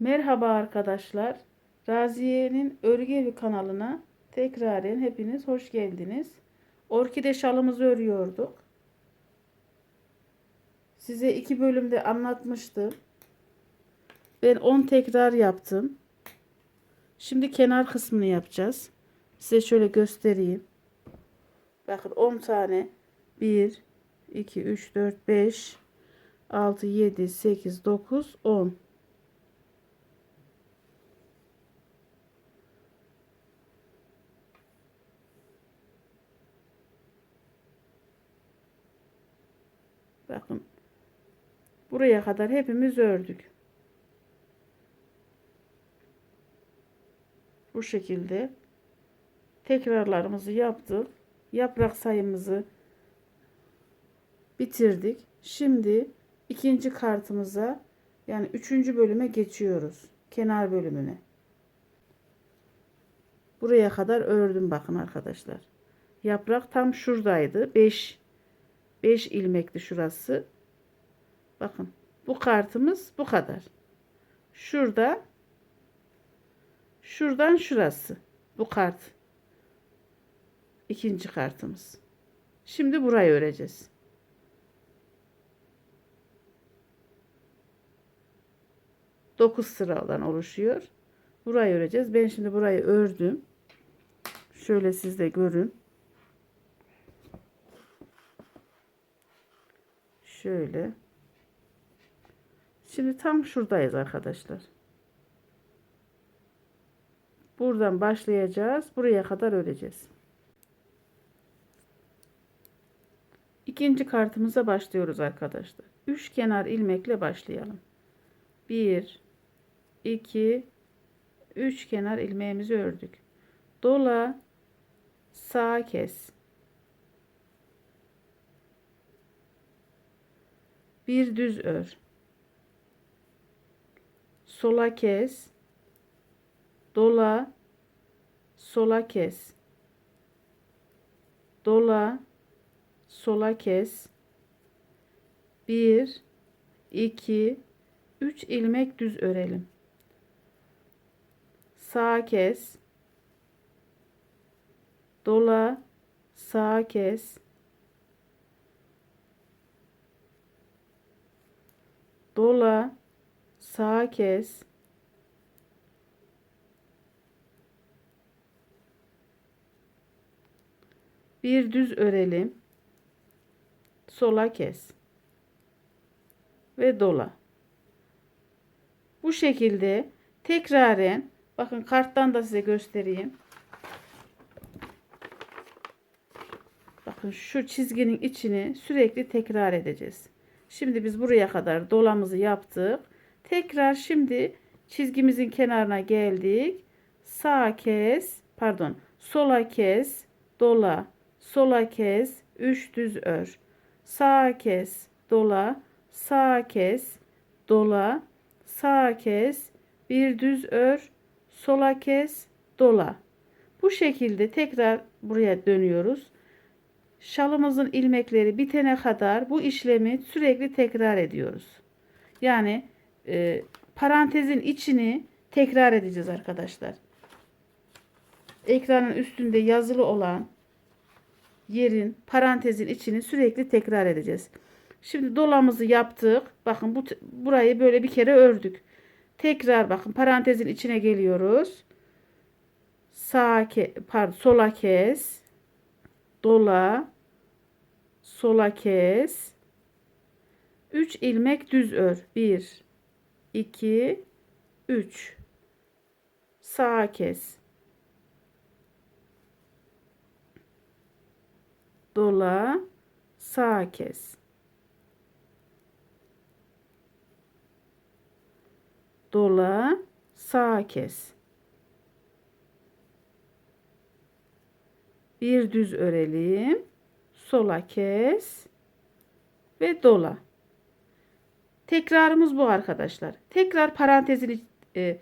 Merhaba arkadaşlar. Raziye'nin Örgü Evi kanalına tekraren hepiniz hoş geldiniz. Orkide şalımızı örüyorduk. Size iki bölümde anlatmıştım. Ben 10 tekrar yaptım. Şimdi kenar kısmını yapacağız. Size şöyle göstereyim. Bakın 10 tane 1 2 3 4 5 6 7 8 9 10 Bakın. Buraya kadar hepimiz ördük. Bu şekilde tekrarlarımızı yaptık. Yaprak sayımızı bitirdik. Şimdi ikinci kartımıza yani üçüncü bölüme geçiyoruz. Kenar bölümüne. Buraya kadar ördüm bakın arkadaşlar. Yaprak tam şuradaydı. 5 5 ilmekti şurası. Bakın bu kartımız bu kadar. Şurada şuradan şurası. Bu kart. İkinci kartımız. Şimdi burayı öreceğiz. Dokuz sıradan oluşuyor. Burayı öreceğiz. Ben şimdi burayı ördüm. Şöyle siz de görün. Şöyle. Şimdi tam şuradayız arkadaşlar. Buradan başlayacağız. Buraya kadar öreceğiz. İkinci kartımıza başlıyoruz arkadaşlar. Üç kenar ilmekle başlayalım. 1 2 3 kenar ilmeğimizi ördük. Dola sağ kes. Bir düz ör. Sola kes. Dola sola kes. Dola sola kes. 1 2 3 ilmek düz örelim. Sağ kes. Dola sağ kes. Dola sağ kes. Bir düz örelim. Sola kes. Ve dola. Bu şekilde tekraren bakın karttan da size göstereyim. Bakın şu çizginin içini sürekli tekrar edeceğiz. Şimdi biz buraya kadar dolamızı yaptık. Tekrar şimdi çizgimizin kenarına geldik. Sağ kes, pardon, sola kes, dola, sola kes, üç düz ör. Sağ kes, dola, sağ kes, dola, sağ kes, bir düz ör, sola kes, dola. Bu şekilde tekrar buraya dönüyoruz. Şalımızın ilmekleri bitene kadar bu işlemi sürekli tekrar ediyoruz. Yani e, parantezin içini tekrar edeceğiz arkadaşlar. Ekranın üstünde yazılı olan yerin parantezin içini sürekli tekrar edeceğiz. Şimdi dolamızı yaptık. Bakın bu burayı böyle bir kere ördük. Tekrar bakın parantezin içine geliyoruz. Sağ ke, pardon sola kes. Dola. Sola kes. 3 ilmek düz ör. 1 2 3 Sağ kes. Dola. Sağ kes. dola, sağ kes. Bir düz örelim. Sola kes ve dola. Tekrarımız bu arkadaşlar. Tekrar parantezin e,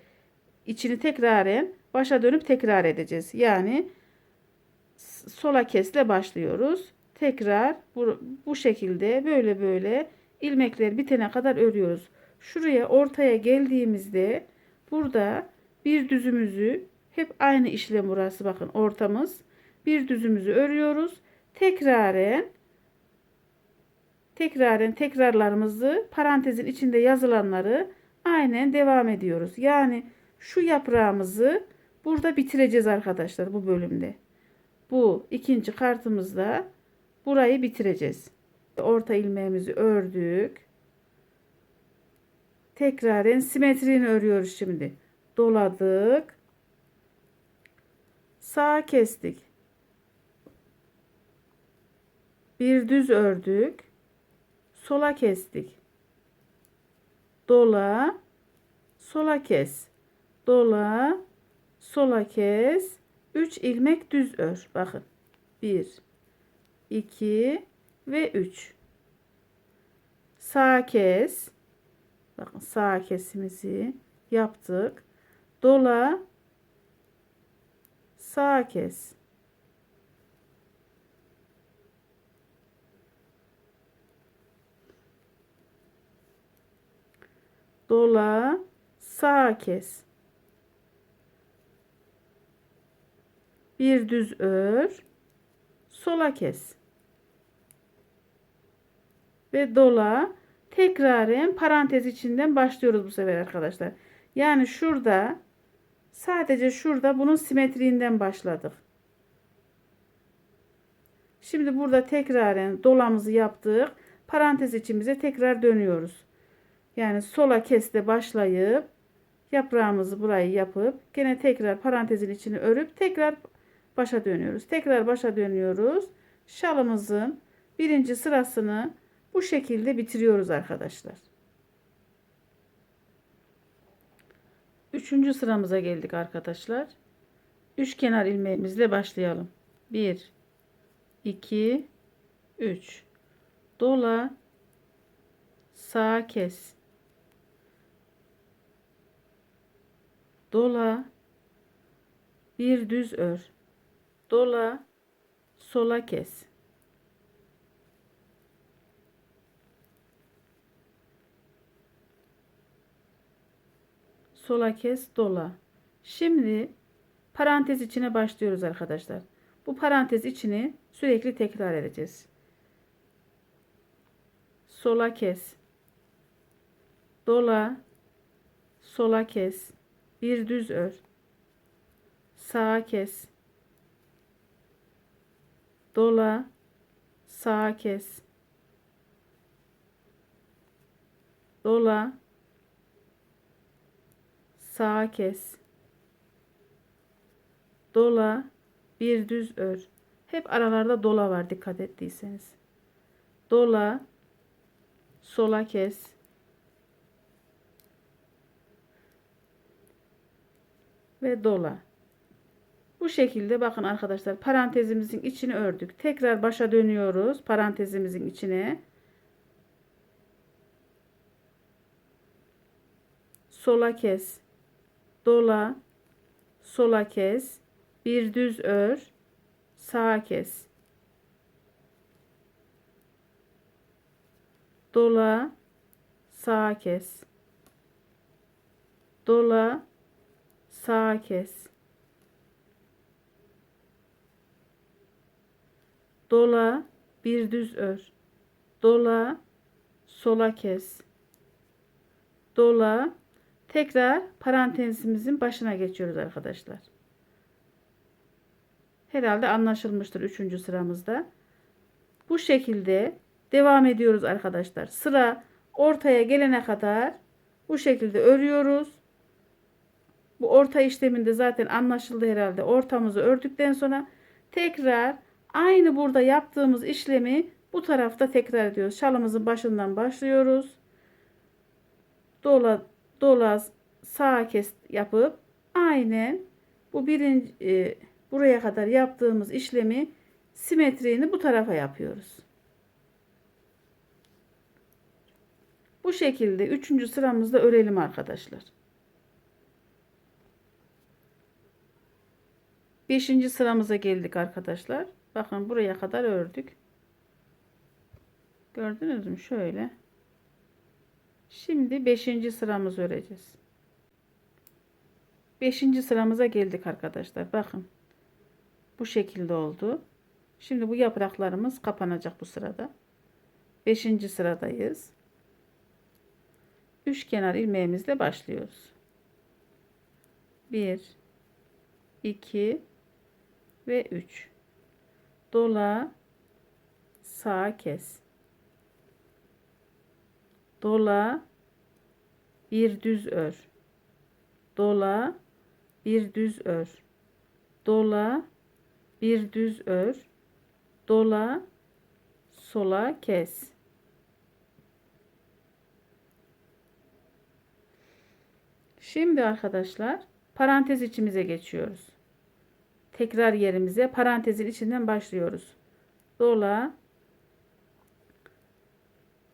içini tekraren başa dönüp tekrar edeceğiz. Yani sola kesle başlıyoruz. Tekrar bu, bu şekilde böyle böyle ilmekler bitene kadar örüyoruz. Şuraya ortaya geldiğimizde Burada bir düzümüzü hep aynı işlem burası bakın ortamız. Bir düzümüzü örüyoruz. Tekraren tekraren tekrarlarımızı parantezin içinde yazılanları aynen devam ediyoruz. Yani şu yaprağımızı burada bitireceğiz arkadaşlar bu bölümde. Bu ikinci kartımızda burayı bitireceğiz. Orta ilmeğimizi ördük. Tekraren simetrini örüyoruz şimdi. Doladık. Sağ kestik. Bir düz ördük. Sola kestik. Dola. Sola kes. Dola. Sola kes. 3 ilmek düz ör. Bakın. 1 2 ve 3. Sağ kes. Bakın sağ kesimizi yaptık. Dola sağ kes. Dola sağ kes. Bir düz ör. Sola kes. Ve dola tekraren parantez içinden başlıyoruz bu sefer arkadaşlar. Yani şurada sadece şurada bunun simetriğinden başladık. Şimdi burada tekraren dolamızı yaptık. Parantez içimize tekrar dönüyoruz. Yani sola keste başlayıp yaprağımızı burayı yapıp gene tekrar parantezin içini örüp tekrar başa dönüyoruz. Tekrar başa dönüyoruz. Şalımızın birinci sırasını bu şekilde bitiriyoruz arkadaşlar. Üçüncü sıramıza geldik arkadaşlar. Üç kenar ilmeğimizle başlayalım. 1 2 3 dola sağ kes dola bir düz ör dola sola kes sola kes dola. Şimdi parantez içine başlıyoruz arkadaşlar. Bu parantez içini sürekli tekrar edeceğiz. Sola kes. Dola. Sola kes. Bir düz ör. Sağa kes. Dola. Sağa kes. Dola sağa kes. Dola, bir düz ör. Hep aralarda dola var dikkat ettiyseniz. Dola, sola kes. Ve dola. Bu şekilde bakın arkadaşlar parantezimizin içini ördük. Tekrar başa dönüyoruz parantezimizin içine. Sola kes dola, sola kes, bir düz ör, sağa kes. Dola, sağa kes. Dola, sağa kes. Dola, bir düz ör. Dola, sola kes. Dola, Tekrar parantezimizin başına geçiyoruz arkadaşlar. Herhalde anlaşılmıştır 3. sıramızda. Bu şekilde devam ediyoruz arkadaşlar. Sıra ortaya gelene kadar bu şekilde örüyoruz. Bu orta işleminde zaten anlaşıldı herhalde. Ortamızı ördükten sonra tekrar aynı burada yaptığımız işlemi bu tarafta tekrar ediyoruz. Şalımızın başından başlıyoruz. Dola dola sağ kes yapıp aynen bu birinci e, buraya kadar yaptığımız işlemi simetriğini bu tarafa yapıyoruz. Bu şekilde üçüncü sıramızda örelim arkadaşlar. Beşinci sıramıza geldik arkadaşlar. Bakın buraya kadar ördük. Gördünüz mü? Şöyle. Şimdi 5. sıramızı öreceğiz. Beşinci sıramıza geldik arkadaşlar. Bakın. Bu şekilde oldu. Şimdi bu yapraklarımız kapanacak bu sırada. Beşinci sıradayız. Üç kenar ilmeğimizle başlıyoruz. Bir, iki ve üç. Dola, sağa kes. Dola, bir düz ör. Dola, bir düz ör. Dola, bir düz ör. Dola, sola kes. Şimdi arkadaşlar parantez içimize geçiyoruz. Tekrar yerimize parantezin içinden başlıyoruz. Dola,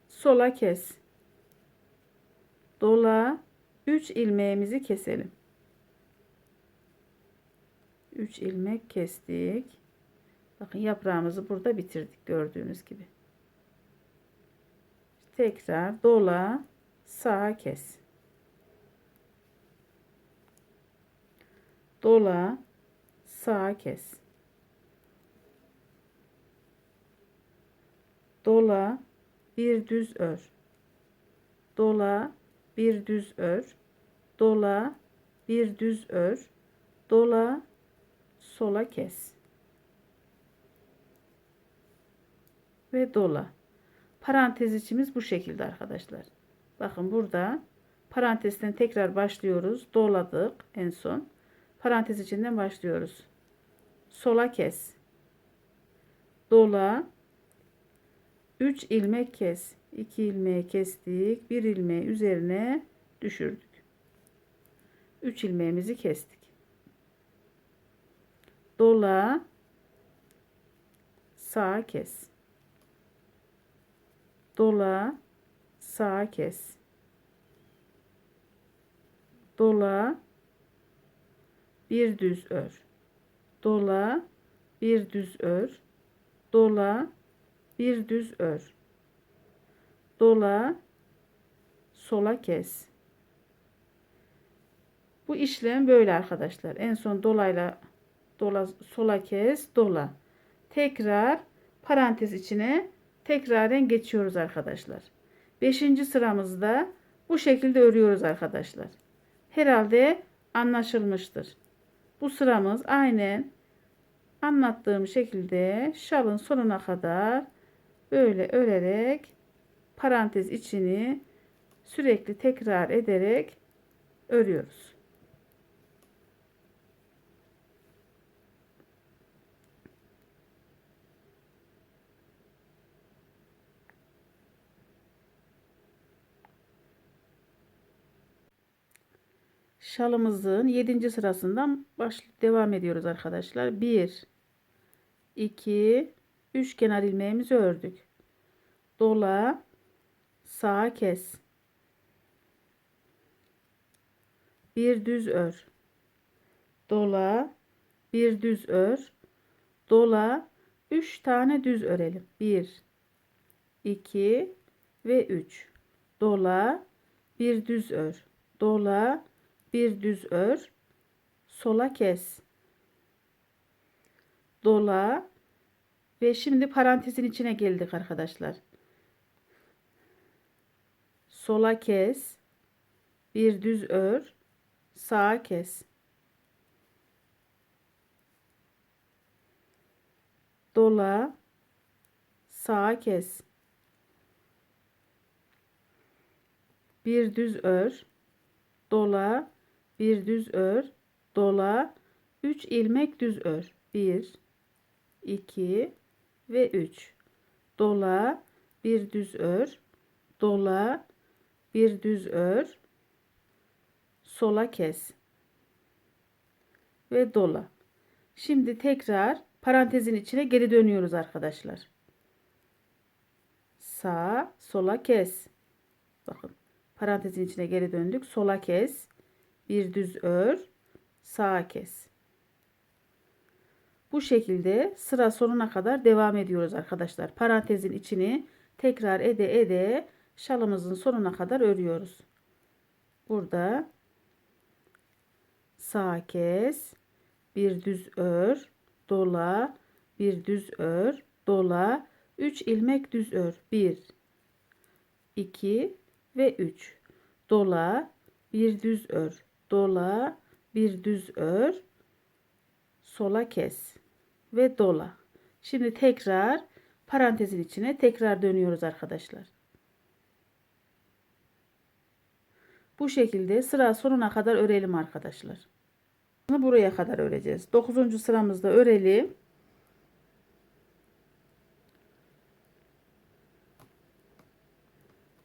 sola kes. Dola, 3 ilmeğimizi keselim. 3 ilmek kestik. Bakın yaprağımızı burada bitirdik gördüğünüz gibi. Tekrar dola sağa kes. Dola sağa kes. Dola bir düz ör. Dola bir düz ör. Dola bir düz ör. Dola sola kes. Ve dola. Parantez içimiz bu şekilde arkadaşlar. Bakın burada parantezden tekrar başlıyoruz. Doladık en son. Parantez içinden başlıyoruz. Sola kes. Dola. 3 ilmek kes. 2 ilmeği kestik. 1 ilmeği üzerine düşürdük. 3 ilmeğimizi kestik. Dola. Sağa kes. Dola. Sağa kes. Dola. Bir düz ör. Dola. Bir düz ör. Dola. Bir düz ör. Dola. Sola kes. Bu işlem böyle arkadaşlar. En son dolayla dola sola kes, dola. Tekrar parantez içine tekraren geçiyoruz arkadaşlar. Beşinci sıramızda bu şekilde örüyoruz arkadaşlar. Herhalde anlaşılmıştır. Bu sıramız aynen anlattığım şekilde şalın sonuna kadar böyle örerek parantez içini sürekli tekrar ederek örüyoruz. Şalımızın 7. sırasından baş devam ediyoruz arkadaşlar. 1 2 3 kenar ilmeğimizi ördük. Dola sağa kes. Bir düz ör. Dola bir düz ör. Dola 3 tane düz örelim. 1 2 ve 3. Dola bir düz ör. Dola bir düz ör, sola kes. Dola ve şimdi parantezin içine geldik arkadaşlar. Sola kes, bir düz ör, sağa kes. Dola, sağa kes. Bir düz ör, dola, bir düz ör, dola, 3 ilmek düz ör. 1 2 ve 3. Dola, bir düz ör, dola, bir düz ör, sola kes ve dola. Şimdi tekrar parantezin içine geri dönüyoruz arkadaşlar. Sağ, sola kes. Bakın parantezin içine geri döndük. Sola kes bir düz ör, sağa kes. Bu şekilde sıra sonuna kadar devam ediyoruz arkadaşlar. Parantezin içini tekrar ede ede şalımızın sonuna kadar örüyoruz. Burada Sağ kes. Bir düz ör. Dola. Bir düz ör. Dola. 3 ilmek düz ör. 1 2 ve 3. Dola. Bir düz ör. Dola. Bir düz ör. Sola kes. Ve dola. Şimdi tekrar parantezin içine tekrar dönüyoruz arkadaşlar. Bu şekilde sıra sonuna kadar örelim arkadaşlar. Buraya kadar öreceğiz. 9. sıramızda örelim.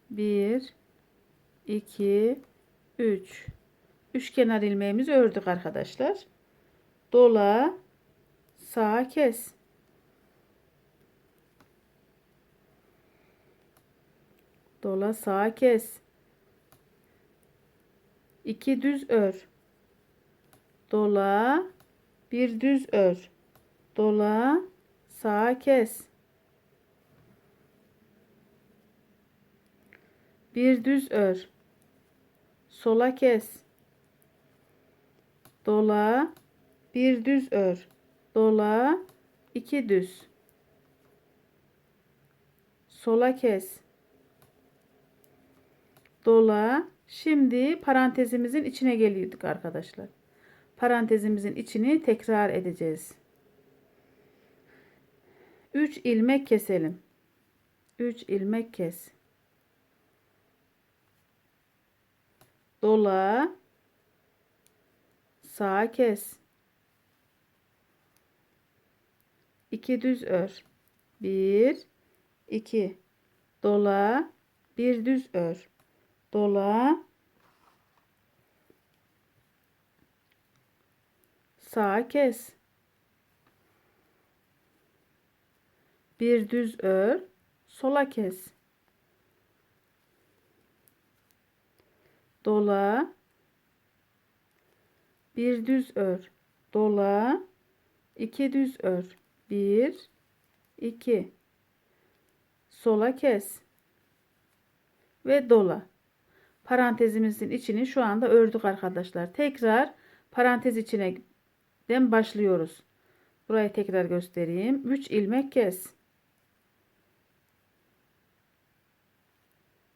Bir, iki, üç. Üç kenar ilmeğimizi ördük arkadaşlar. Dola, sağa kes. Dola, sağa kes. 2 düz ör. Dola, bir düz ör. Dola, sağa kes. Bir düz ör. Sola kes. Dola, bir düz ör. Dola, iki düz. Sola kes. Dola, Şimdi parantezimizin içine geliyorduk arkadaşlar. Parantezimizin içini tekrar edeceğiz. 3 ilmek keselim. 3 ilmek kes. Dola. Sağa kes. 2 düz ör. 1 2 dola, bir düz ör. Dola. Sağa kes. Bir düz ör. Sola kes. Dola bir düz ör dola iki düz ör bir iki sola kes ve dola parantezimizin içini şu anda ördük arkadaşlar. Tekrar parantez içine den başlıyoruz. Burayı tekrar göstereyim. 3 ilmek kes.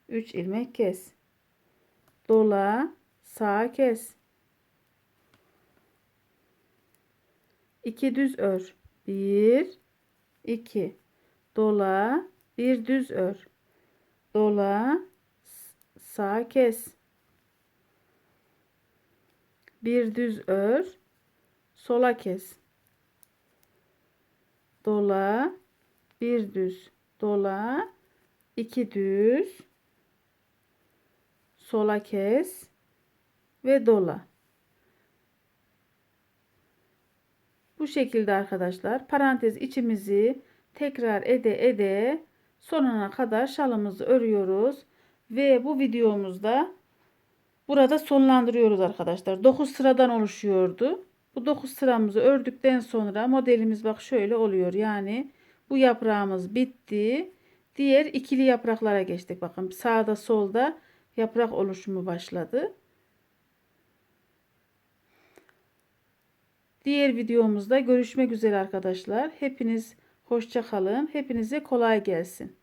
3 ilmek kes. Dola, sağa kes. 2 düz ör. 1 2 dola, bir düz ör. Dola, sağa kes. Bir düz ör, sola kes. Dola, bir düz, dola, iki düz, sola kes ve dola. Bu şekilde arkadaşlar parantez içimizi tekrar ede ede sonuna kadar şalımızı örüyoruz. Ve bu videomuzda burada sonlandırıyoruz arkadaşlar. 9 sıradan oluşuyordu. Bu 9 sıramızı ördükten sonra modelimiz bak şöyle oluyor. Yani bu yaprağımız bitti. Diğer ikili yapraklara geçtik. Bakın sağda solda yaprak oluşumu başladı. Diğer videomuzda görüşmek üzere arkadaşlar. Hepiniz hoşça kalın. Hepinize kolay gelsin.